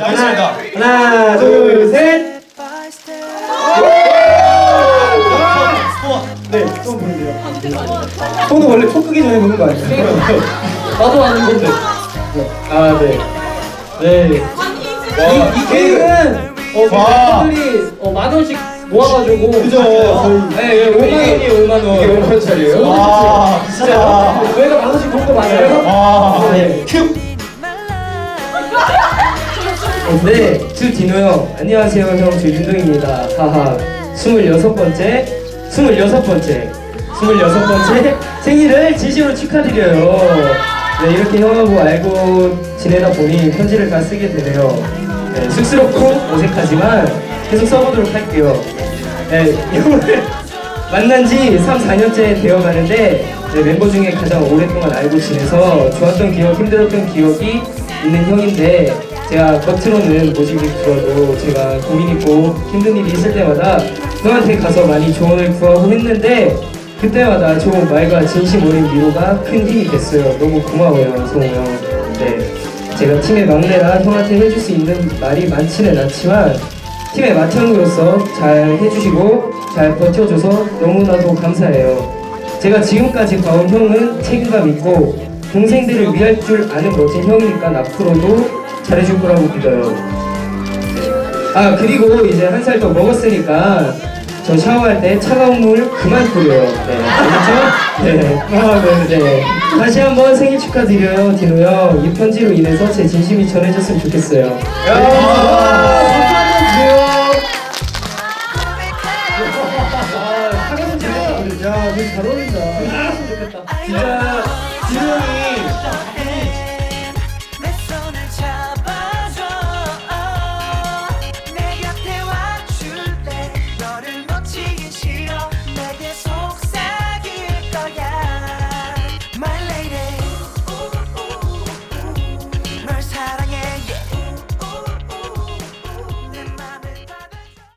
알겠습니다. 하나, 둘, 셋. 네, 좀 보세요. 손은 원래 코 끄기 전에 보는 거 아니에요? 나도 아는 건데. 아, 네. 네. 이, 이 케이크는 어, 와. 팬들이 어, 만 원씩 모아가지고. 그죠. 저희. 네, 예, 5만 원이에요, 5만 원. 이게 5만 원짜리예요? 와, 진짜. 저희가 만 원씩 본거 맞아요? 와, 네. 큐. 네, 주 디노 형. 안녕하세요, 형 주윤동입니다. 하하. 26번째, 26번째, 26번째 생일을 진심으로 축하드려요. 네, 이렇게 형하고 알고 지내다 보니 편지를 다 쓰게 되네요. 네, 쑥스럽고 어색하지만 계속 써보도록 할게요. 네, 이거를 만난 지 3, 4년째 되어 가는데 네, 멤버 중에 가장 오랫동안 알고 지내서 좋았던 기억, 힘들었던 기억이 있는 형인데 제가 겉으로는 모습이 들어도 제가 고민 있고 힘든 일이 있을 때마다 형한테 가서 많이 조언을 구하고 했는데 그때마다 좋은 말과 진심 어린 위로가 큰 힘이 됐어요. 너무 고마워요, 성우 형. 네, 제가 팀의 막내라 형한테 해줄 수 있는 말이 많지는 않지만 팀의 맏형으로서 잘 해주시고 잘 버텨줘서 너무나도 감사해요. 제가 지금까지 봐온 형은 책임감 있고 동생들을 위할 줄 아는 멋진 형이니까 앞으로도 잘해줄 거라고 믿어요. 아 그리고 이제 한 살 더 먹었으니까 저 샤워할 때 차가운 물 그만 뿌려요. 네, 알겠죠? 네. 아, 네, 네. 다시 한번 생일 축하드려요, 디노 형. 이 편지로 인해서 제 진심이 전해졌으면 좋겠어요. 야. 야, 되게 잘 어울린다. 아, 진짜 지성이